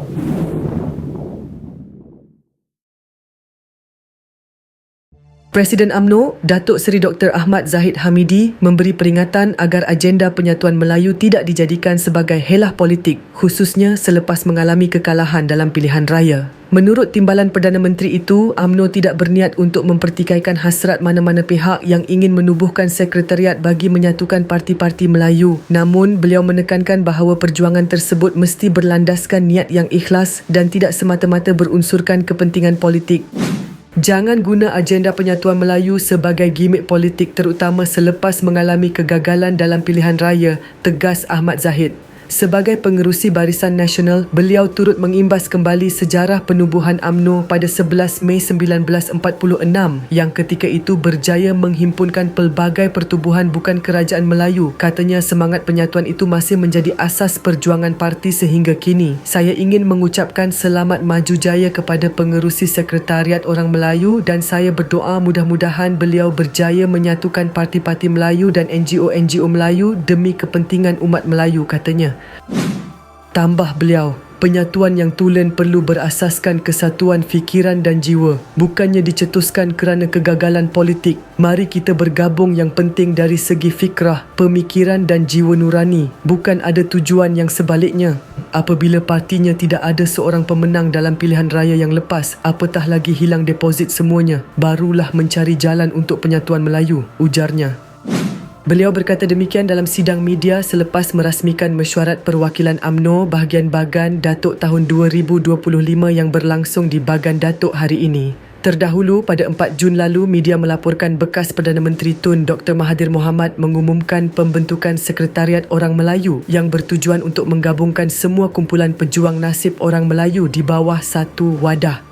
ハハハハ! Presiden AMNO, Datuk Seri Dr. Ahmad Zahid Hamidi memberi peringatan agar agenda penyatuan Melayu tidak dijadikan sebagai helah politik khususnya selepas mengalami kekalahan dalam pilihan raya. Menurut timbalan Perdana Menteri itu, AMNO tidak berniat untuk mempertikaikan hasrat mana-mana pihak yang ingin menubuhkan sekretariat bagi menyatukan parti-parti Melayu. Namun, beliau menekankan bahawa perjuangan tersebut mesti berlandaskan niat yang ikhlas dan tidak semata-mata berunsurkan kepentingan politik. Jangan guna agenda penyatuan Melayu sebagai gimmick politik terutama selepas mengalami kegagalan dalam pilihan raya, tegas Ahmad Zahid. Sebagai pengerusi Barisan Nasional, beliau turut mengimbas kembali sejarah penubuhan AMNO pada 11 Mei 1946 yang ketika itu berjaya menghimpunkan pelbagai pertubuhan bukan kerajaan Melayu. Katanya semangat penyatuan itu masih menjadi asas perjuangan parti sehingga kini. Saya ingin mengucapkan selamat maju jaya kepada pengerusi Sekretariat Orang Melayu dan saya berdoa mudah-mudahan beliau berjaya menyatukan parti-parti Melayu dan NGO-NGO Melayu demi kepentingan umat Melayu katanya. Tambah beliau, penyatuan yang tulen perlu berasaskan kesatuan fikiran dan jiwa, bukannya dicetuskan kerana kegagalan politik. Mari kita bergabung yang penting dari segi fikrah, pemikiran dan jiwa nurani, bukan ada tujuan yang sebaliknya. Apabila partinya tidak ada seorang pemenang dalam pilihan raya yang lepas, apatah lagi hilang deposit semuanya, barulah mencari jalan untuk penyatuan Melayu, ujarnya. Beliau berkata demikian dalam sidang media selepas merasmikan mesyuarat perwakilan AMNO bahagian Bagan Datuk tahun 2025 yang berlangsung di Bagan Datuk hari ini. Terdahulu pada 4 Jun lalu media melaporkan bekas Perdana Menteri Tun Dr Mahathir Mohamad mengumumkan pembentukan Sekretariat Orang Melayu yang bertujuan untuk menggabungkan semua kumpulan pejuang nasib orang Melayu di bawah satu wadah.